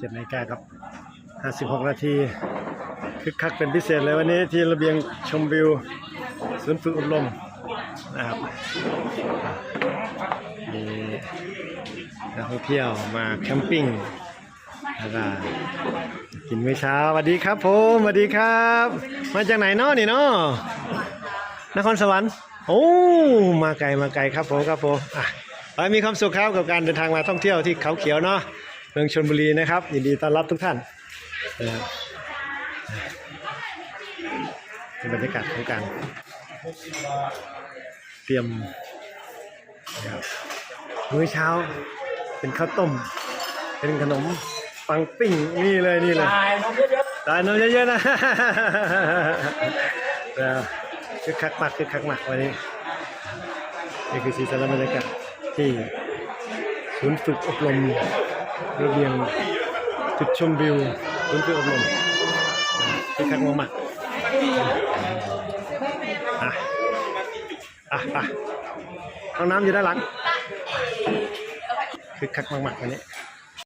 เจ็ดนาฬิกาครับห้าสิบหกนาทีคึกคักเป็นพิเศษเลยวันนี้ที่ระเบียงชมวิวศูนย์ฝึกอบรมนะครับมีนักท่องเที่ยวมาแคมปิ้งแล้วก็กินมื้อเช้าสวัสดีครับผมสวัสดีครับ มาจากไหนเนาะนี่เนาะนครสวรรค์โอ้มาไกลมาไกลครับผมครับผมอะขอให้มีความสุขครับกับการเดินทางมาท่องเที่ยวที่เขาเขียวเนาะ เมืองชลบุรีนะครับยินดีต้อนรับทุกท่านนะครับบรรยากาศของการเตรียมมื้อเช้า เป็นข้าวต้ม เป็นขนมปังปิ้งนี่เลยนี่เลยตายนมเยอะๆนะคือคักมากคือคักมากวันนี้นี่คือสีสันบรรยากาศที่ศูนย์ฝึกอบรม ระเบียงจุดชมวิวศูนย์ฝึกอบรมคือคักมากอะอะอะห้องน้ำอยู่ด้านหลังคือคักมากๆวันนี้